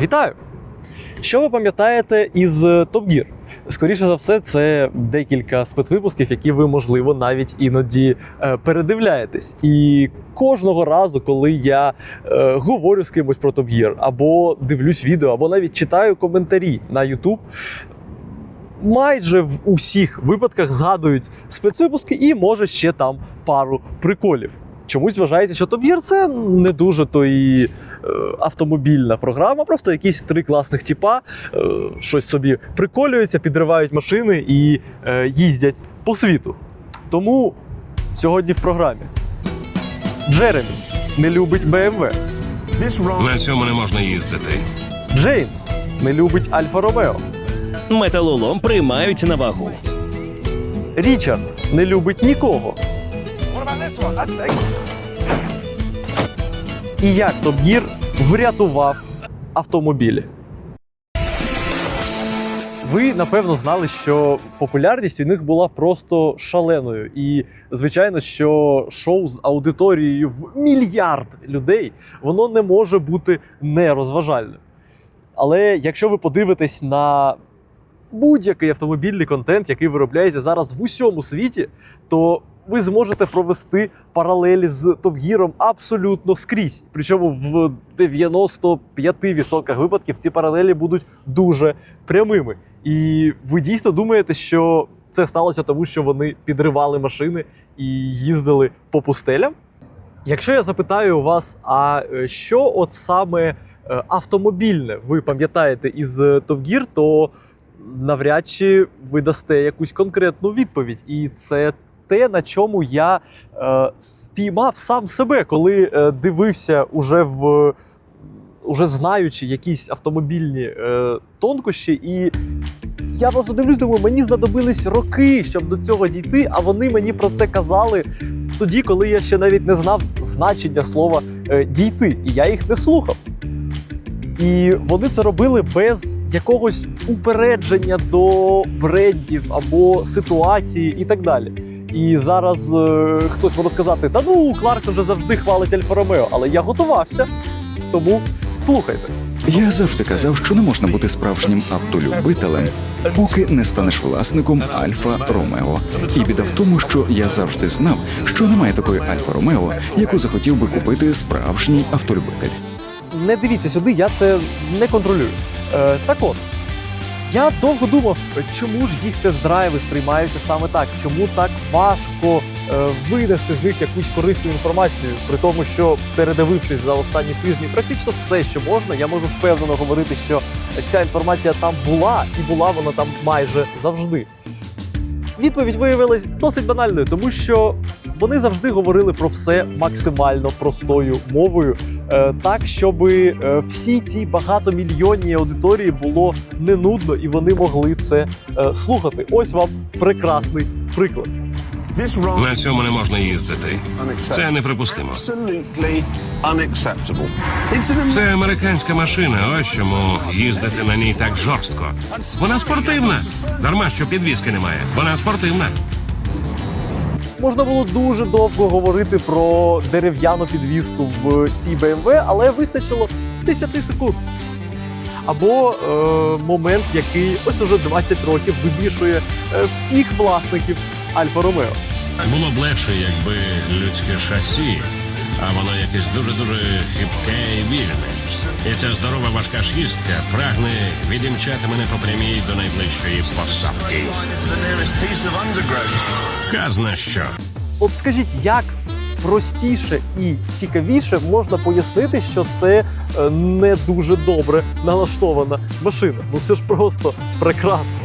Вітаю! Що ви пам'ятаєте із е, Top Gear? Скоріше за все, це декілька спецвипусків, які ви, можливо, навіть іноді е, передивляєтесь. І кожного разу, коли я е, говорю з кимось про Top Gear, або дивлюсь відео, або навіть читаю коментарі на YouTube, майже в усіх випадках згадують спецвипуски і може ще там пару приколів. Чомусь вважається, що Top Gear – це не дуже то і е, автомобільна програма, просто якісь три класних тіпа е, щось собі приколюються, підривають машини і е, їздять по світу. Тому сьогодні в програмі Джеремі не любить BMW, На цьому не можна їздити. Джеймс не любить Альфа Ромео, Металолом приймають на вагу. Річард не любить нікого. І як Top Gear врятував автомобілі? Ви напевно знали, що популярність у них була просто шаленою. І звичайно, що шоу з аудиторією в мільярд людей воно не може бути нерозважальним. Але якщо ви подивитесь на будь-який автомобільний контент, який виробляється зараз в усьому світі, то ви зможете провести паралелі з Gear абсолютно скрізь. Причому в 95% випадків ці паралелі будуть дуже прямими. І ви дійсно думаєте, що це сталося тому, що вони підривали машини і їздили по пустелям? Якщо я запитаю вас, а е, що от саме е, автомобільне ви пам'ятаєте із е, Top Gear, то навряд чи ви дасте якусь конкретну відповідь. І це те, на чому я е, спіймав сам себе, коли е, дивився уже в. Уже знаючи якісь автомобільні е, тонкощі, і я просто дивлюсь, думаю, мені знадобились роки, щоб до цього дійти, а вони мені про це казали тоді, коли я ще навіть не знав значення слова е, дійти, і я їх не слухав. І вони це робили без якогось упередження до брендів або ситуації і так далі. І зараз е, хтось може сказати: та ну Кларксон вже завжди хвалить Альфа Ромео, але я готувався. Тому слухайте. Я завжди казав, що не можна бути справжнім автолюбителем, поки не станеш власником Альфа Ромео. І біда в тому, що я завжди знав, що немає такої Альфа Ромео, яку захотів би купити справжній автолюбитель. не дивіться сюди, я це не контролюю. Е, так от, я довго думав, чому ж їх тест-драйви сприймаються саме так, чому так важко е, винести з них якусь корисну інформацію, при тому, що передивившись за останні тижні практично все, що можна, я можу впевнено говорити, що ця інформація там була, і була вона там майже завжди. Відповідь виявилась досить банальною, тому що вони завжди говорили про все максимально простою мовою, так щоб е, всі ці багатомільйонні аудиторії було не нудно і вони могли це е, слухати. Ось вам прекрасний приклад. На цьому не можна їздити. Це неприпустимо. Це американська машина. Ось чому їздити на ній так жорстко. Вона спортивна. Дарма що підвіски немає. Вона спортивна. Можна було дуже довго говорити про дерев'яну підвіску в цій BMW, але вистачило 10 секунд. Або е, момент, який ось уже 20 років вибішує е, всіх власників Альфа Ромео. Було б легше, якби людське шасі, а воно якесь дуже-дуже хитке і вільне. І ця здорова важка шістка прагне відімчати мене по прямій до найближчої посадки. Казна що. От скажіть, як простіше і цікавіше можна пояснити, що це е, не дуже добре налаштована машина. Ну це ж просто прекрасно.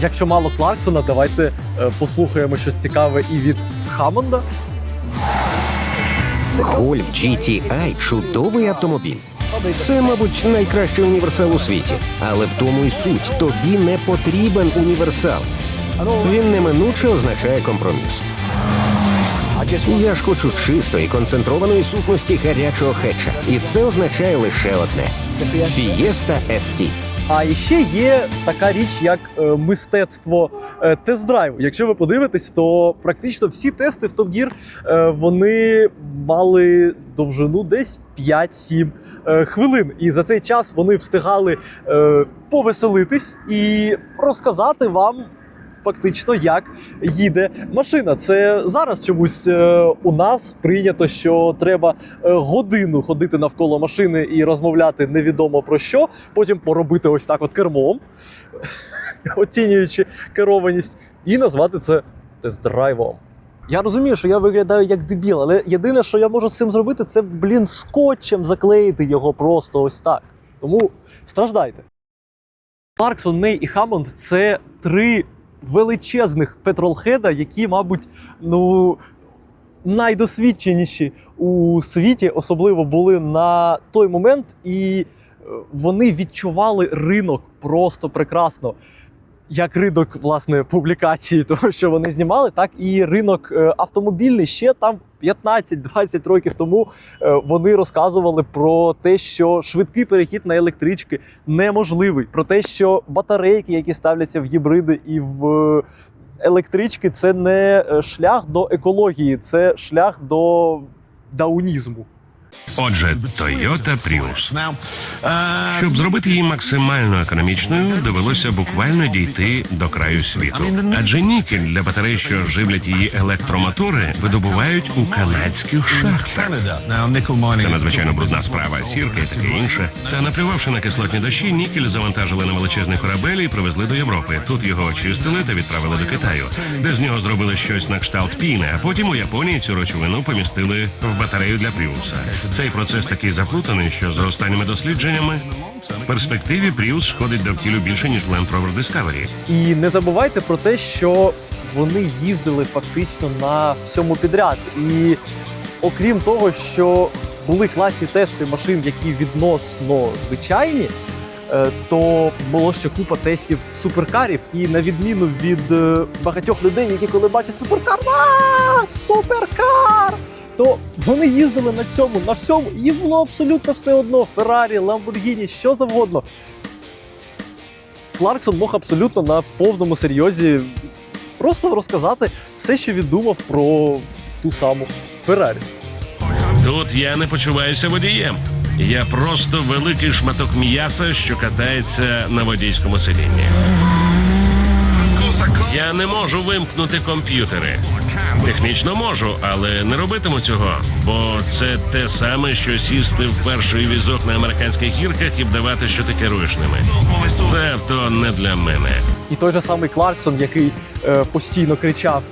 Якщо мало Кларксона, давайте е, послухаємо щось цікаве і від Хамонда. Гольф GTI – чудовий автомобіль. Це, мабуть, найкращий універсал у світі. Але в тому й суть. Тобі не потрібен універсал. Він неминуче означає компроміс. Я ж хочу чистої, концентрованої сутності гарячого хетча. І це означає лише одне: Fiesta ST. А ще є така річ, як е, мистецтво е, тест-драйву. Якщо ви подивитесь, то практично всі тести в Top Gear е, вони мали довжину десь 5-7 е, хвилин. І за цей час вони встигали повеселитись і розказати вам. Фактично, як їде машина. Це зараз чомусь е, у нас прийнято, що треба е, годину ходити навколо машини і розмовляти невідомо про що, потім поробити ось так от кермом, оцінюючи керованість, і назвати це тест-драйвом. Я розумію, що я виглядаю як дебіл, але єдине, що я можу з цим зробити, це, блін, скотчем заклеїти його просто ось так. Тому страждайте. Кларксон, Мей і Хаммонд це три величезних петролхеда, які, мабуть, ну. Найдосвідченіші у світі, особливо були на той момент, і е, вони відчували ринок просто прекрасно. Як ринок власне публікації, того що вони знімали, так і ринок е, автомобільний ще там 15-20 років тому е, вони розказували про те, що швидкий перехід на електрички неможливий, про те, що батарейки, які ставляться в гібриди і в е, електрички, це не шлях до екології, це шлях до даунізму. Отже, Toyota Prius. Uh, Щоб зробити її максимально економічною, довелося буквально дійти до краю світу. Адже нікель для батарей, що живлять її електромотори, видобувають у канадських шахтах. Це надзвичайно брудна справа, сірка і таке інше. Та наплювавши на кислотні дощі, нікель завантажили на величезний корабель і привезли до Європи. Тут його очистили та відправили до Китаю, де з нього зробили щось на кшталт піни. А потім у Японії цю речовину помістили в батарею для Пріуса. Цей процес такий заплутаний, що за останніми дослідженнями в перспективі Пріус входить до втілю більше ніж Land Rover Discovery. І не забувайте про те, що вони їздили фактично на всьому підряд. І окрім того, що були класні тести машин, які відносно звичайні, е, то було ще купа тестів суперкарів. І на відміну від е, багатьох людей, які коли бачать суперкар, а суперкар! То вони їздили на цьому, на всьому, і було абсолютно все одно. Феррарі, Ламборгіні, що завгодно. Кларксон мог абсолютно на повному серйозі просто розказати все, що він думав про ту саму Феррарі. Тут я не почуваюся водієм. Я просто великий шматок м'яса, що катається на водійському сидінні. Я не можу вимкнути комп'ютери. Технічно можу, але не робитиму цього, бо це те саме, що сісти в перший візок на американських гірках і вдавати, що ти керуєш ними. Це авто не для мене. І той же самий Кларксон, який е, постійно кричав.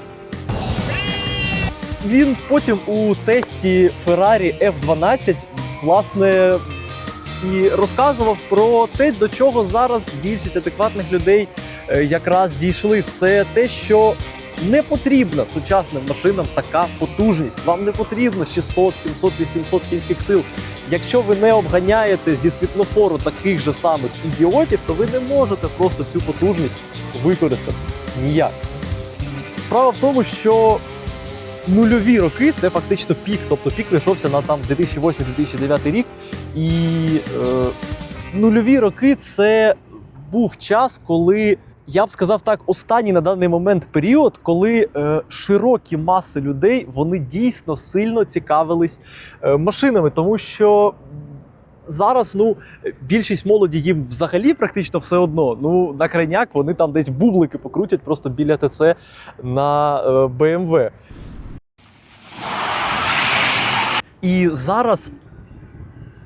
Він потім у тесті Ferrari F12 власне і розказував про те, до чого зараз більшість адекватних людей е, якраз дійшли. Це те, що не потрібна сучасним машинам така потужність. Вам не потрібно 600, 700, 800 кінських сил. Якщо ви не обганяєте зі світлофору таких же самих ідіотів, то ви не можете просто цю потужність використати ніяк. Справа в тому, що нульові роки це фактично пік. Тобто пік прийшовся на там 2008-2009 рік. І е, нульові роки це був час, коли. Я б сказав так, останній на даний момент період, коли е, широкі маси людей вони дійсно сильно цікавились е, машинами, тому що зараз ну більшість молоді їм взагалі практично все одно. Ну на крайняк вони там десь бублики покрутять просто біля ТЦ на е, BMW. І зараз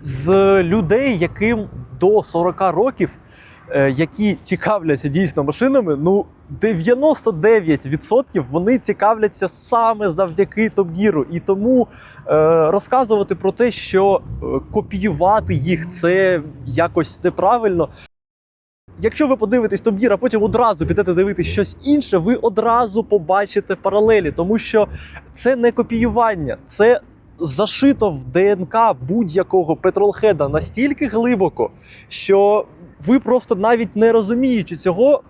з людей, яким до 40 років, е, які цікавляться дійсно машинами, ну 99% вони цікавляться саме завдяки Топгіру. І тому е, розказувати про те, що е, копіювати їх це якось неправильно. Якщо ви подивитесь Gear, а потім одразу підете дивитись щось інше, ви одразу побачите паралелі, тому що це не копіювання, це зашито в ДНК будь-якого петролхеда настільки глибоко, що ви просто навіть не розуміючи цього,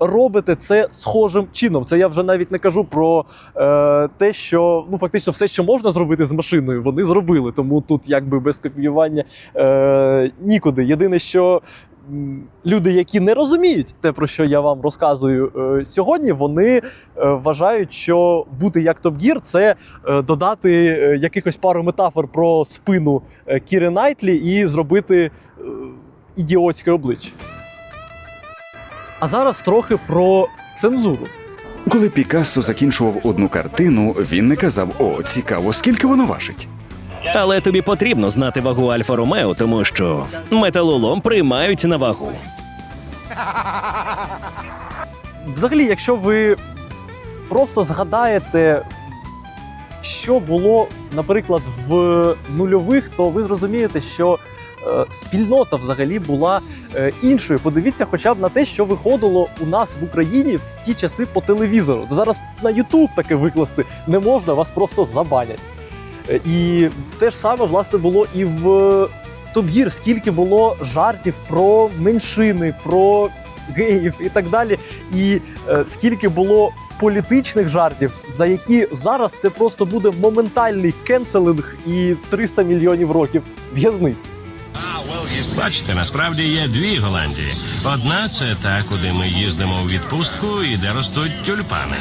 робите це схожим чином. Це я вже навіть не кажу про е, те, що ну фактично все, що можна зробити з машиною, вони зробили. Тому тут якби без копіювання е, нікуди. Єдине, що люди, які не розуміють те, про що я вам розказую е, сьогодні, вони е, вважають, що бути як Gear – це е, додати якихось пару метафор про спину Кіри Найтлі і зробити ідіотське обличчя. А зараз трохи про цензуру. Коли Пікассо закінчував одну картину, він не казав: О, цікаво, скільки воно важить. Але тобі потрібно знати вагу Альфа Ромео, тому що металолом приймають на вагу. Взагалі, якщо ви просто згадаєте, що було, наприклад, в нульових, то ви зрозумієте, що е, спільнота взагалі була е, іншою. Подивіться хоча б на те, що виходило у нас в Україні в ті часи по телевізору. Зараз на YouTube таке викласти не можна, вас просто забанять. Е, І те ж саме власне було і в Топгір, скільки було жартів про меншини, про геїв і так далі. І е, скільки було політичних жартів, за які зараз це просто буде моментальний кенселинг і 300 мільйонів років в'язниці. Бачите, насправді є дві Голландії. Одна це та, куди ми їздимо у відпустку і де ростуть тюльпани.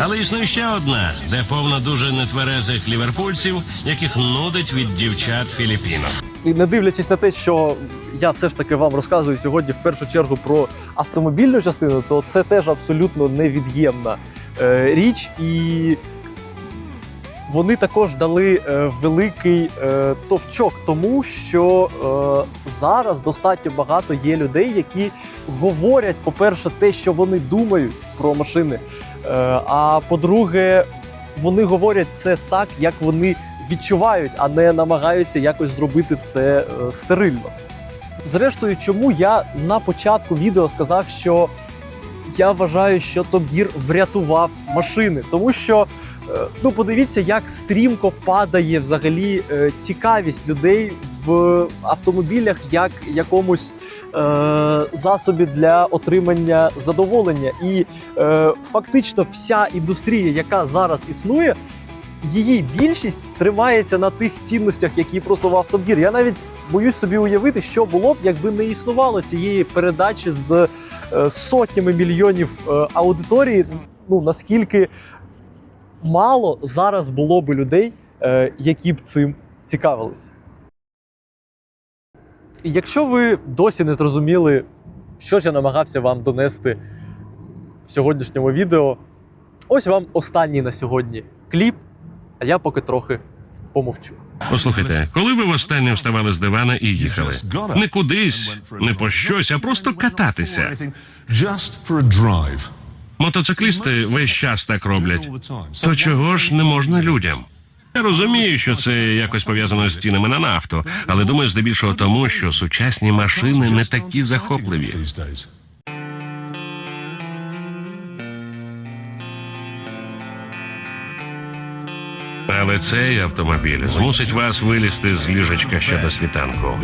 Але існує ще одна, де повно дуже нетверезих ліверпульців, яких нудить від дівчат Філіппінок. І не дивлячись на те, що я все ж таки вам розказую сьогодні в першу чергу про автомобільну частину, то це теж абсолютно невід'ємна е, річ. І вони також дали е, великий е, товчок тому, що е, зараз достатньо багато є людей, які говорять, по-перше, те, що вони думають про машини. А по-друге, вони говорять це так, як вони відчувають, а не намагаються якось зробити це стерильно. Зрештою, чому я на початку відео сказав, що я вважаю, що Gear врятував машини, тому що ну подивіться, як стрімко падає взагалі е, цікавість людей в автомобілях як якомусь е, засобі для отримання задоволення. І е, фактично вся індустрія, яка зараз існує, її більшість тримається на тих цінностях, які просував Gear. Я навіть боюсь собі уявити, що було б, якби не існувало цієї передачі з е, сотнями мільйонів е, аудиторії. Ну наскільки мало зараз було б людей, е, які б цим цікавились. І якщо ви досі не зрозуміли, що ж я намагався вам донести в сьогоднішньому відео, ось вам останній на сьогодні кліп, а я поки трохи помовчу. Послухайте, коли ви востаннє вставали з дивана і їхали? Не кудись, не по щось, а просто кататися. Just for a drive. Мотоциклісти весь час так роблять. То чого ж не можна людям? Я розумію, що це якось пов'язано з цінами на нафту, але думаю, здебільшого тому, що сучасні машини не такі захопливі. Але цей автомобіль змусить вас вилізти з ліжечка ще до світанку.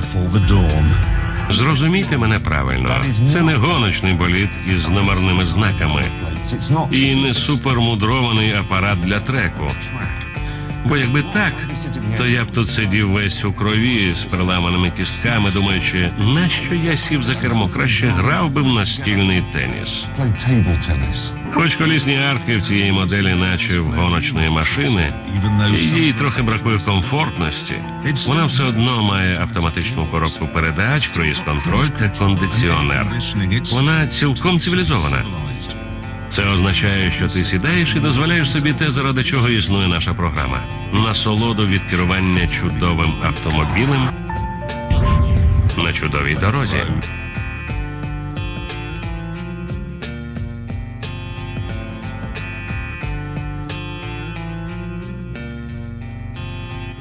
Зрозумійте мене правильно, це не гоночний боліт із номерними знаками. І не супермудрований апарат для треку. Бо якби так, то я б тут сидів весь у крові з переламаними кістками, думаючи, нащо я сів за кермо, краще грав би в настільний теніс. Хоч колісні арки в цієї моделі, наче в гоночної машини, їй трохи бракує комфортності. Вона все одно має автоматичну коробку передач, круїз-контроль та кондиціонер. Вона цілком цивілізована. Це означає, що ти сідаєш і дозволяєш собі те, заради чого існує наша програма. Насолоду від керування чудовим автомобілем на чудовій дорозі.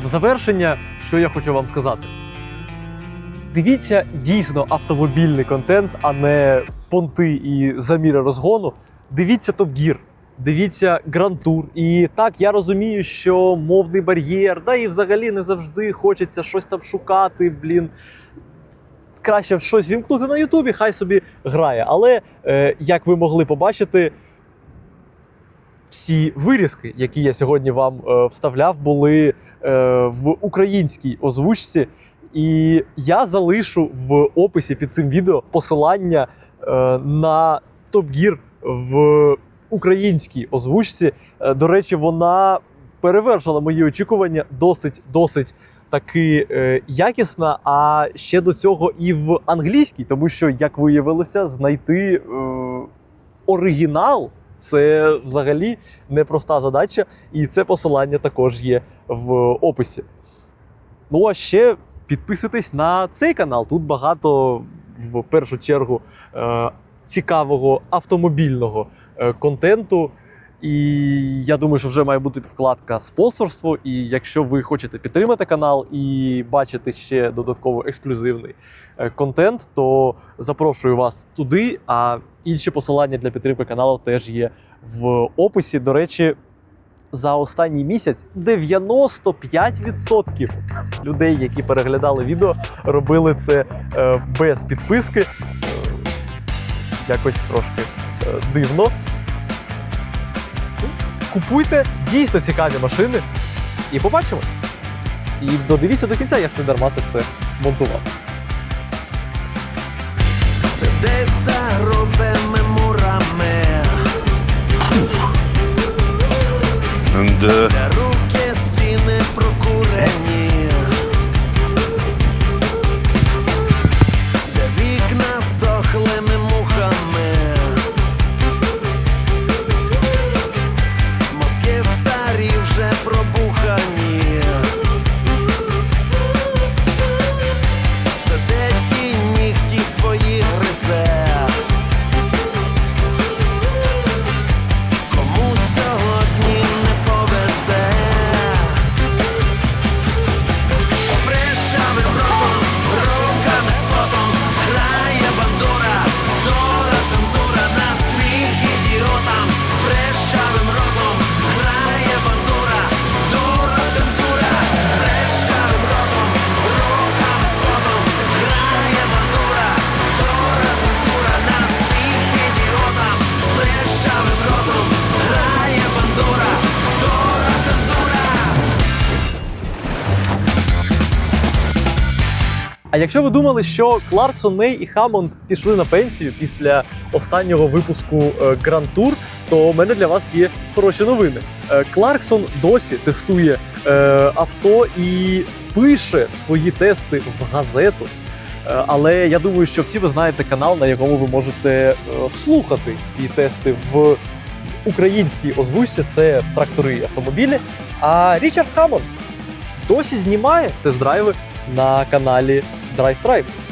В завершення, що я хочу вам сказати. Дивіться дійсно автомобільний контент, а не понти і заміри розгону. Дивіться Top Gear, дивіться Grand Tour. І так, я розумію, що мовний бар'єр, да і взагалі не завжди хочеться щось там шукати, блін. Краще щось вімкнути на Ютубі, хай собі грає. Але, е, як ви могли побачити, всі вирізки, які я сьогодні вам е, вставляв, були е, в українській озвучці. І я залишу в описі під цим відео посилання е, на Top Gear в українській озвучці. Е, до речі, вона перевершила мої очікування досить досить таки е, якісна. А ще до цього і в англійській, тому що, як виявилося, знайти е, оригінал це взагалі непроста задача, і це посилання також є в описі. Ну а ще підписуйтесь на цей канал. Тут багато в першу чергу е, цікавого автомобільного е, контенту. І я думаю, що вже має бути вкладка спонсорство. І якщо ви хочете підтримати канал і бачити ще додатково ексклюзивний е, контент, то запрошую вас туди. А інші посилання для підтримки каналу теж є в описі. До речі, за останній місяць 95% людей, які переглядали відео, робили це е, без підписки. Якось трошки е, дивно. Купуйте дійсно цікаві машини і побачимось. І додивіться до кінця, я ж не дарма це все монтував. А якщо ви думали, що Кларксон, Мей і Хаммонд пішли на пенсію після останнього випуску е, Grand Tour, то в мене для вас є хороші новини. Е, Кларксон досі тестує е, авто і пише свої тести в газету. Е, Але я думаю, що всі ви знаєте канал, на якому ви можете е, слухати ці тести в українській озвучці. Це трактори і автомобілі. А Річард Хаммонд досі знімає тест-драйви на каналі Drive Tribe.